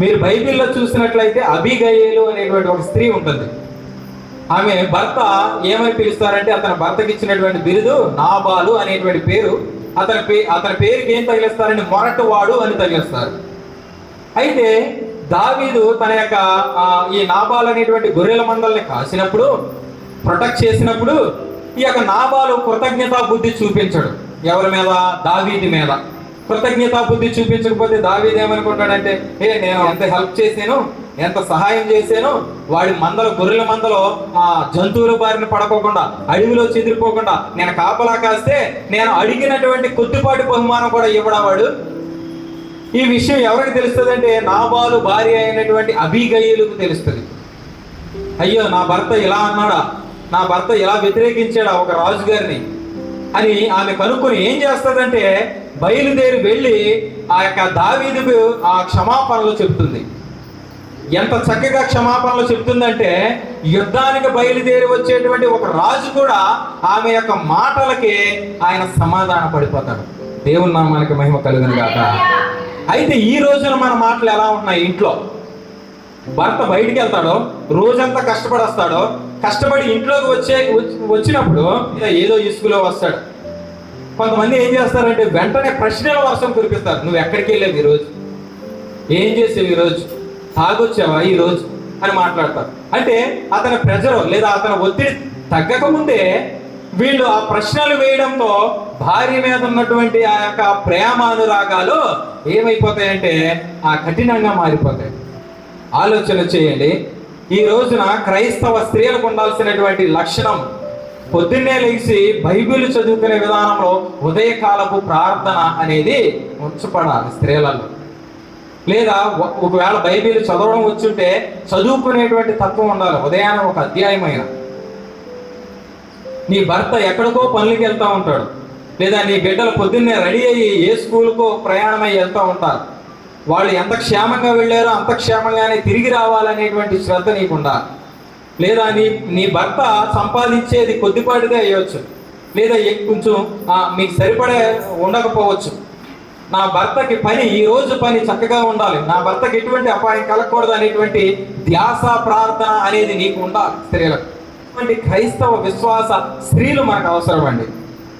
మీరు బైబిల్లో చూసినట్లయితే అబిగయేలు అనేటువంటి ఒక స్త్రీ ఉంటుంది. ఆమె భర్త ఏమని పిలుస్తారంటే అతని భర్తకి ఇచ్చినటువంటి బిరుదు నాబాలు అనేటువంటి పేరు. అతని పే అతని పేరుకి ఏం తగిలిస్తారని మొరటువాడు అని తగిలిస్తారు. అయితే దావీదు తన యొక్క ఈ నాబాల్ అనేటువంటి గొర్రెల మందల్ని కాసినప్పుడు ప్రొటెక్ట్ చేసినప్పుడు ఈ యొక్క నాబాలు కృతజ్ఞతా బుద్ధి చూపించడు. ఎవరి మీద? దావీది మీద. కృతజ్ఞతా బుద్ధి చూపించకపోతే దావీది ఏమనుకుంటాడంటే ఏ నేను ఎంత హెల్ప్ చేశాను ఎంత సహాయం చేశాను వాడి మందలో గొర్రెల మందలో ఆ జంతువుల బారిన పడకోకుండా అడవిలో చెదిరిపోకుండా నేను కాపలా కాస్తే నేను అడిగినటువంటి కొద్దిపాటి బహుమానం కూడా ఇవ్వడా వాడు? ఈ విషయం ఎవరికి తెలుస్తుంది అంటే నాబాలు భార్య అయినటువంటి అభిగయులకు తెలుస్తుంది. అయ్యో నా భర్త ఇలా అన్నాడా? నా భర్త ఇలా వ్యతిరేకించాడా ఒక రాజుగారిని? అని ఆమె కనుక్కొని ఏం చేస్తుందంటే బయలుదేరి వెళ్ళి ఆ యొక్క దావీదుకు ఆ క్షమాపణలు చెప్తుంది. ఎంత చక్కగా క్షమాపణలు చెప్తుందంటే యుద్ధానికి బయలుదేరి వచ్చేటువంటి ఒక రాజు కూడా ఆమె యొక్క మాటలకి ఆయన సమాధాన పడిపోతాడు. దేవుని నామానికి మహిమ కలుగును కాక అయితే ఈ రోజున మన మాటలు ఎలా ఉన్నాయి ఇంట్లో? భర్త బయటికి వెళ్తాడో రోజంతా కష్టపడి వస్తాడో కష్టపడి ఇంట్లోకి వచ్చే వచ్చి- వచ్చినప్పుడు ఇక ఏదో ఇసుకులో వస్తాడు. కొంతమంది ఏం చేస్తారంటే వెంటనే ప్రశ్నల వర్షం కురిపిస్తారు. నువ్వు ఎక్కడికి వెళ్ళావు ఈరోజు? ఏం చేసావు ఈరోజు? తాగొచ్చావా ఈరోజు? అని మాట్లాడతారు. అంటే అతని ప్రెజర్ లేదా అతని ఒత్తిడి తగ్గక ముందే వీళ్ళు ఆ ప్రశ్నలు వేయడంతో భార్య మీద ఉన్నటువంటి ఆ యొక్క ప్రేమ అనురాగాలు ఏమైపోతాయంటే ఆ కఠినంగా మారిపోతాయి. ఆలోచన చేయండి. ఈ రోజున క్రైస్తవ స్త్రీలకు ఉండాల్సినటువంటి లక్షణం పొద్దున్నే లేచి బైబిల్ చదువుకునే విధానంలో ఉదయకాలపు ప్రార్థన అనేది ఉంచబడాలి స్త్రీలలో. లేదా ఒకవేళ బైబిల్ చదవడం వచ్చుంటే చదువుకునేటువంటి తత్వం ఉండాలి. ఉదయాన్నే ఒక అధ్యాయమైన. నీ భర్త ఎక్కడికో పనులకి వెళ్తూ ఉంటాడు. లేదా నీ బిడ్డలు పొద్దున్నే రెడీ అయ్యి ఏ స్కూల్కో ప్రయాణమై వెళ్తూ ఉంటారు. వాళ్ళు ఎంత క్షేమంగా వెళ్ళారో అంత క్షేమంగానే తిరిగి రావాలనేటువంటి శ్రద్ధ నీకుండాలి. లేదా నీ నీ భర్త సంపాదించేది కొద్దిపాటిదే అయ్యవచ్చు లేదా కొంచెం మీకు సరిపడే ఉండకపోవచ్చు. నా భర్తకి పని ఈ రోజు పని చక్కగా ఉండాలి. నా భర్తకి ఎటువంటి అపాయం కలగకూడదు అనేటువంటి ధ్యాస ప్రార్థన అనేది నీకు ఉండాలి స్త్రీలకు. క్రైస్తవ విశ్వాస స్త్రీలు మనకు అవసరం అండి